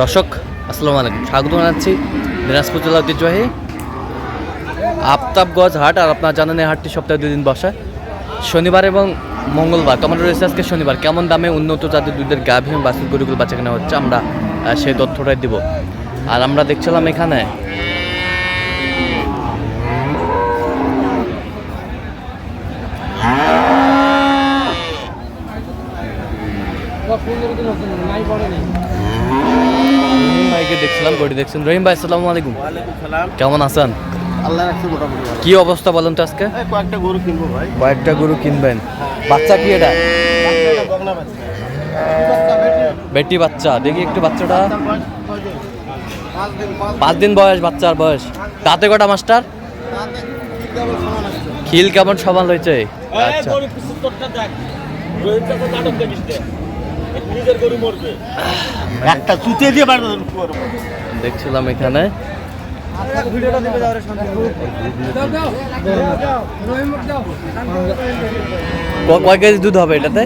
দর্শক, আসসালামু আলাইকুম। স্বাগত জানাচ্ছি দিনাজপুর জেলা ঐতিহ্যবাহী আফতাবগঞ্জ হাট। আর আপনার জানেন এই হাটটি সপ্তাহে দুই দিন বসে। শনিবার এবং মঙ্গলবার তোমার রয়েছে আজকে শনিবার। কেমন দামে উন্নত জাতের দুধের গাভীর এবং গরুগুলো বাচ্চা কেনা হচ্ছে, আমরা সেই তথ্যটাই দিব। আর আমরা দেখছিলাম এখানে ভাইকে দেখছিলাম গড়ি দেখছেন রহিম ভাই আসসালামু আলাইকুম। কেমন আছেন? আল্লাহ রাখছে মোটামুটি কি অবস্থা বলেন তো আজকে? কয়েকটা গরু কিনবো ভাই। কয়েকটা গরু কিনবেন। বাচ্চা কি এটা? বেটে। বাচ্চা। দেখি একটু বাচ্চাটা? পাঁচ দিন, পাঁচ পাঁচ দিন বয়স বাচ্চার বয়স। তাতে কটা মাস্টার। খিল কেমন সমান হয়েছে আচ্ছা। একটা চুতে দিয়ে পারবে দেখছিলাম এখানে। ভিডিওটা দিবে যাওয়ার শান্তি ক- কয় কেজি দুধ হবে এটাতে?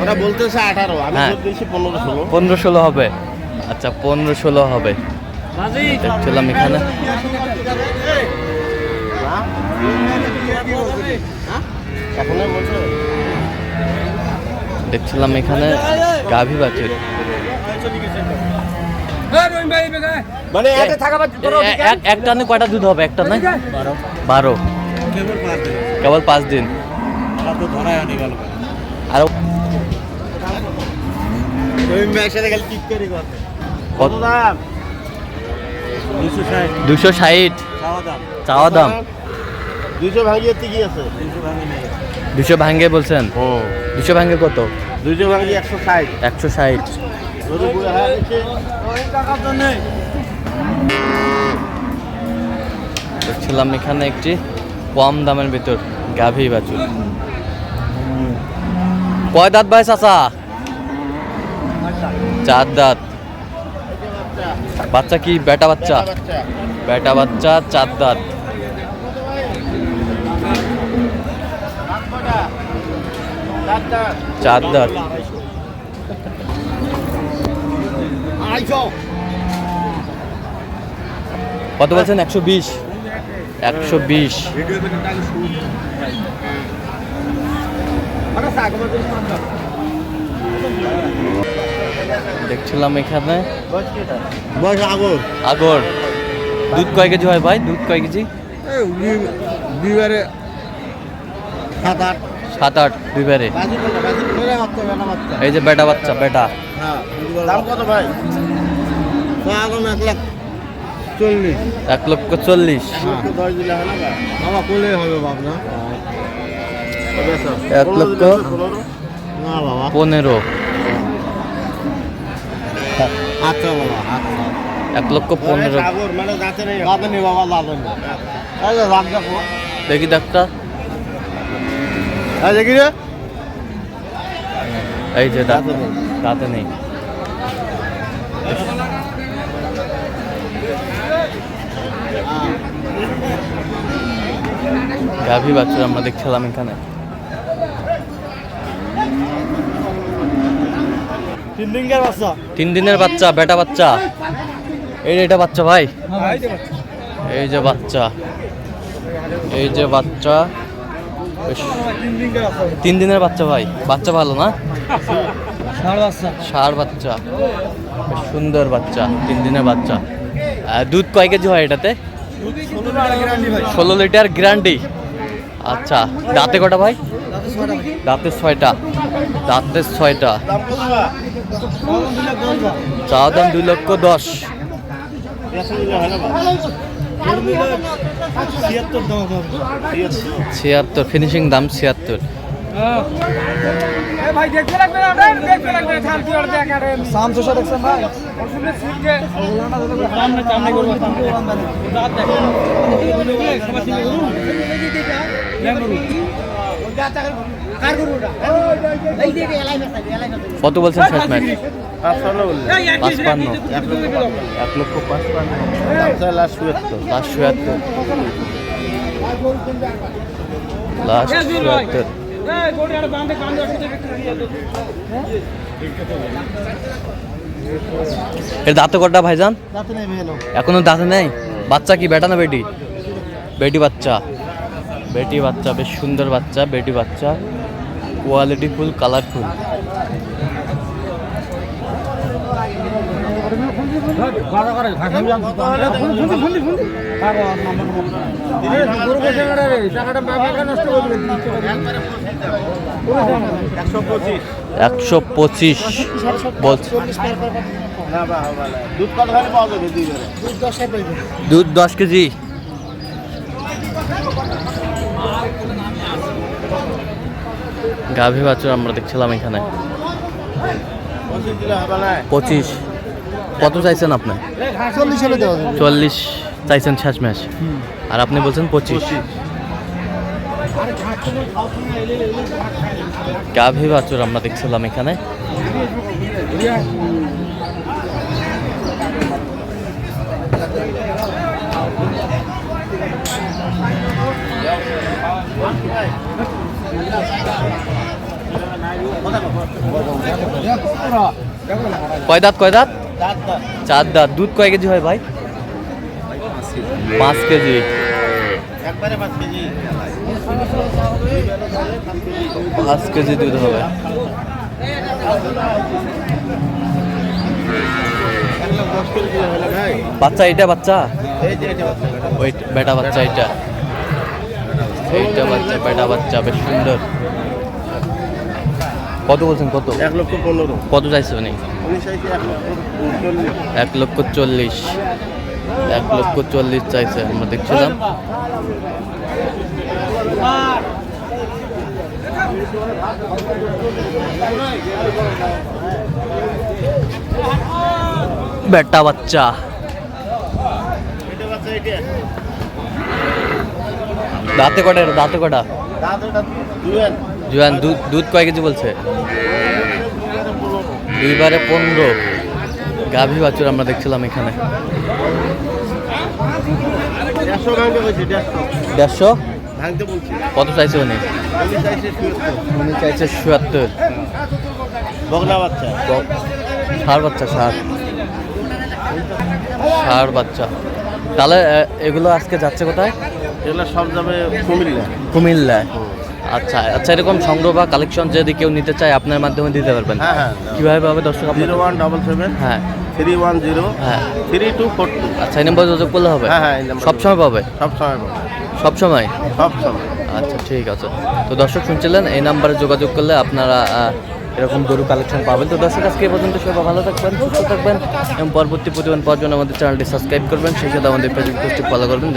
ওরা বলতেছে আঠারো আমি হ্যাঁ। দিয়েছি পনেরো ষোলো। পনেরো ষোলো হবে। আচ্ছা পনেরো ষোলো হবে। দেখছিলাম এখানে। এখন বলছে। দেখছিলাম এখানে গাভী বাছুর। মানে এক- টানে কয়টা দুধ হবে? একটা না বারো। কেবল পাঁচ দিন। আর দুশো ষাট। দুশো ষাট। চাওয়া দাম। চাওয়া দাম। দুইশো ভাঙিয়ে কি আছে। দুশো ভাঙ্গে বলছেন? ও। দুশো ভাঙ্গে কত? দুইশো ভাঙি একশো ষাট। একশো ষাট। দেখছিলাম এখানে একটি কম দামের ভিতর গাভী বাছুর। কয় দাঁত ভাই চাচা? চার দাঁত। বাচ্চা কি? বেটা বাচ্চা। বেটা বাচ্চা চার দাঁত। চার দাঁত আড়াইশো। কত বলছেন? একশো বিশ। একশো বিশ। দেখছিলাম এখানে। আগর। আগর। দুধ কয় কেজি হয় ভাই? দুধ কয় কেজি? বিবারে সাত আট। সাত আট না মারতে এই যে বেটা বাচ্চা বেটা। হ্যাঁ দাম কত ভাই? আগুন এক লাখ চল্লিশ। এক লক্ষ চল্লিশ। এক লক্ষ পনেরো আচ্ছা বাবা আচ্ছা। এক লক্ষ পনেরো। সাগর মানে দাঁতে নেই দাঁতে নেই বাবা দাঁতে নেই এই যে রাখ দেখো দেখি ডাক্তার এই দেখি রে এই যে দাঁত নেই। দাঁতে নেই। গাভী বাচ্চা আমরা দেখছিলাম এখানে। তিন দিনের বাচ্চা বেটা বাচ্চা। এই যে এটা বাচ্চা ভাই। এই যে বাচ্চা। এই যে বাচ্চা। তিন দিনের বাচ্চা ভাই। বাচ্চা ভালো না? ষাঁড় বাচ্চা। সুন্দর বাচ্চা তিন দিনের বাচ্চা। দুধ কয় কেজি হয় এটাতে? ষোলো লিটার গ্যারান্টি। আচ্ছা দাঁতে কটা ভাই? দাঁতে ছয়টা। দাঁতে ছয়টা। দাম কত বা চা দাম দুই লক্ষ দশ। হয় ছিয়াত্তর ফিনিশিং দাম ছিয়াত্তর ভাই দেখতে লাগবে না দেখতে লাগবে শান্তি আর দেখারে সামসু সা দেখছেন ভাই ওখানে সিটকে সামনে সামনে করব রাত দেখো সবাই সিটে করুন লেমরু কার গরুটা এই দিকে এলাই না এলাই না কত বলছেন শেষ ম্যাচ পাঁচপান্ন। এক লক্ষ পাঁচপান্ন। লাস্ট চুয়াত্তর লাস্ট চুয়াত্তর লাস্ট চুয়াত্তর এর দাঁতে কটা ভাইজান? এখনও দাঁতে নেই? বাচ্চা কি? বেটা না বেটি? বেটি বাচ্চা। বেটি বাচ্চা বেশ সুন্দর বাচ্চা বেটি বাচ্চা। Quality full colourful. একশো পঁচিশ। বলছে। দুধ দশ কেজি। গাভী বাছুর আমরা দেখছিলাম এখানে। পঁচিশ। কত চাইছেন আপনি? চল্লিশ হলে দেওয়া যাবে। চল্লিশ চাইছেন শেষ ম্যাচ। আর আপনি বলছেন পঁচিশ। গাভী বাছুর আমরা দেখছিলাম এখানে। কয় দাঁত কয় দাঁত? চার দাঁত। দুধ কয় কেজি হয় ভাই? পাঁচ কেজি। পাঁচ কেজি। দুধ হবে। বাচ্চা এটা বাচ্চা। ওই বেটা বাচ্চা এটা এইটা বাচ্চা বেটা বাচ্চা বেশ সুন্দর। কত বলছেন কত? এক লক্ষ পনেরো। কত চাইছে উনি? এক লক্ষ চল্লিশ। এক লক্ষ চল্লিশ। চাইছে আমরা দেখছিলাম। বেটা বাচ্চা। দাঁতে কটা দাঁতে কটা জুয়ান দুধ দুধ কয় কেজি বলছে? দুইবারে পনেরো। গাভী বাছুর আমরা দেখছিলাম এখানে। দেড়শো কত চাইছে উনি? উনি চাইছে চুয়াত্তর। উনি চাইছে চুয়াত্তর। বগলা বাচ্চা। ষাট বাচ্চা ষাট ষাট বাচ্চা। তাহলে এগুলো আজকে যাচ্ছে কোথায়? এগুলো সব যাবে কুমিল্লা। কুমিল্লায়। আচ্ছা আচ্ছা এরকম সংগ্রহ বা কালেকশন যদি কেউ নিতে চায় আপনার মাধ্যমে দিতে পারবেন? হ্যাঁ হ্যাঁ কীভাবে পাবে দর্শক জিরো ওয়ান ডবল সেভেন হ্যাঁ। থ্রি ওয়ান জিরো হ্যাঁ। Three two four two. আচ্ছা এই নম্বর যোগাযোগ করলে হবে? হ্যাঁ, হ্যাঁ, সবসময় পাবে? সব সময় পাবে। সব সময়? সব সময়। আচ্ছা ঠিক আছে। তো দর্শক শুনছিলেন এই নাম্বারে যোগাযোগ করলে আপনারা এরকম গরু কালেকশন পাবেন। তো দর্শক আজকে পর্যন্ত সবাই ভালো থাকবেন সুস্থ থাকবেন এবং পরবর্তী প্রতিবেদন পাওয়ার জন্য আমাদের চ্যানেলটি সাবস্ক্রাইব করবেন। সেই সাথে আমাদের ফেসবুক পেজটি ফলো করবেন।